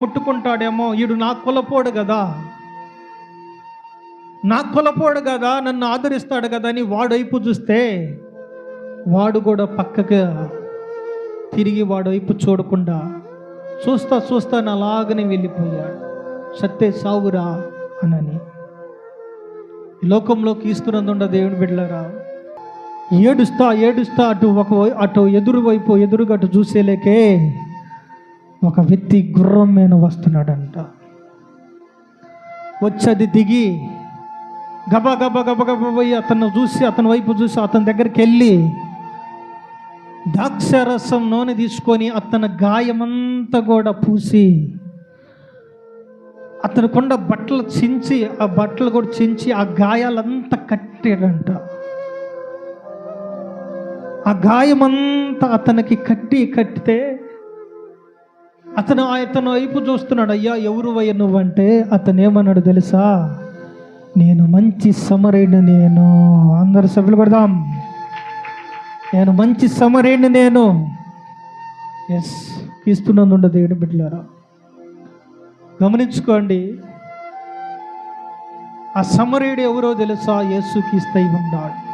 ముట్టుకుంటాడేమో ఈడు నా కులపోడు కదా నా కులపోడు కదా నన్ను ఆదరిస్తాడు కదా అని వాడైపు చూస్తే వాడు కూడా పక్కగా తిరిగి వాడైపు చూడకుండా చూస్తా చూస్తా అలాగనే వెళ్ళిపోయాడు. సత్తే సావురా అనని. లోకంలోకి ఇస్తున్నందుండ దేవుని బిడ్డలారా ఏడుస్తా ఏడుస్తా అటు ఒక అటు ఎదురు వైపు ఎదురుగా అటు చూసేలేకే ఒక వ్యక్తి గుర్రం మీద వస్తున్నాడంట. వచ్చది దిగి గబ గబ గబ గబ పోయి అతను చూసి అతని వైపు చూసి అతని దగ్గరికి వెళ్ళి ద్రాక్షరసం నూనె తీసుకొని అతని గాయమంతా కూడా పూసి అతను కొండ బట్టలు చించి ఆ బట్టలు కూడా చించి ఆ గాయాలంతా కట్టాడంట. ఆ గాయమంతా అతనికి కట్టి కట్టితే అతను అతను వైపు చూస్తున్నాడు అయ్యా ఎవరు అయ్యా నువ్వంటే అతను ఏమన్నాడు తెలుసా? నేను మంచి సమరేణి నేను. అందరు సభ్యులు పెడదాం నేను మంచి సమరేణి నేను. ఎస్ ఇస్తున్నందుండ దేవుని బిడ్డలారా గమనించుకోండి. ఆ సమరేడు ఎవరో తెలుసా? యేసుక్రీస్తై ఉన్నాడు.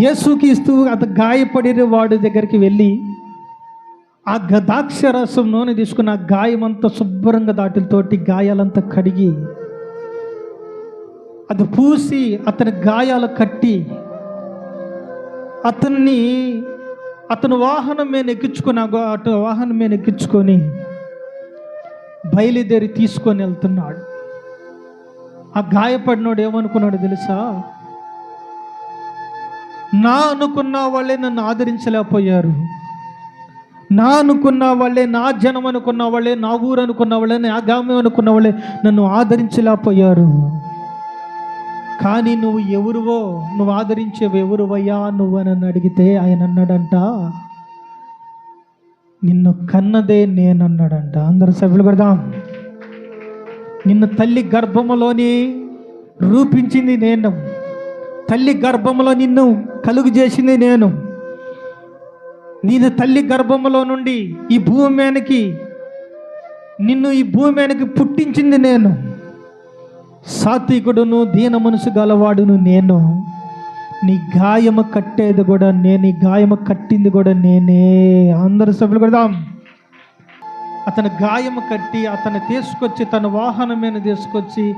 యేసుక్రీస్తు అత గాయపడిన వాడి దగ్గరికి వెళ్ళి ఆ గ- ద్రాక్షరసం నూనె తీసుకున్న గాయమంతా శుభ్రంగా దాటితోటి గాయాలంతా కడిగి అది పూసి అతని గాయాలు కట్టి అతన్ని అతను వాహనం మీద ఎక్కించుకుని అటు వాహనం మీద ఎక్కించుకొని బయలుదేరి తీసుకొని వెళ్తున్నాడు. ఆ గాయపడినోడు ఏమనుకున్నాడు తెలుసా? నా అనుకున్న వాళ్ళే నన్ను ఆదరించలేకపోయారు. నా అనుకున్న వాళ్ళే నా జనం అనుకున్న వాళ్ళే నా ఊరు అనుకున్న వాళ్ళే నా గ్రామం అనుకున్న వాళ్ళే నన్ను ఆదరించలేకపోయారు. కానీ నువ్వు ఎవరువో నువ్వు ఆదరించేవి ఎవరువయ్యా నువ్వు అని నన్ను అడిగితే ఆయన అన్నాడంట నిన్ను కన్నదే నేనన్నాడంట అందరు సభ్యులు పెడదాం. నిన్ను తల్లి గర్భములోని రూపించింది నేను తల్లి గర్భంలో నిన్ను కలుగు చేసింది నేను నేను తల్లి గర్భములో నుండి ఈ భూమి మీదకి నిన్ను ఈ భూమి మీదకి పుట్టించింది నేను. సాత్వికుడును దీన మనసు గలవాడును నేను. నీ గాయము కట్టేది కూడా నేను నీ గాయము కట్టింది కూడా నేనే. అందరు సభ్యులు కొడదాం. అతను గాయము కట్టి అతను తీసుకొచ్చి తన వాహనం మీద తీసుకొచ్చి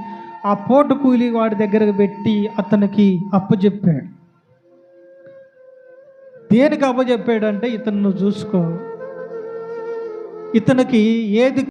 ఆ పోటు కూలి వాడి దగ్గరకు పెట్టి అతనికి అప్పచెప్పాడు దేనికి అప్పచెప్పాడంటే ఇతను నువ్వు చూసుకో. ఇతనికి ఏది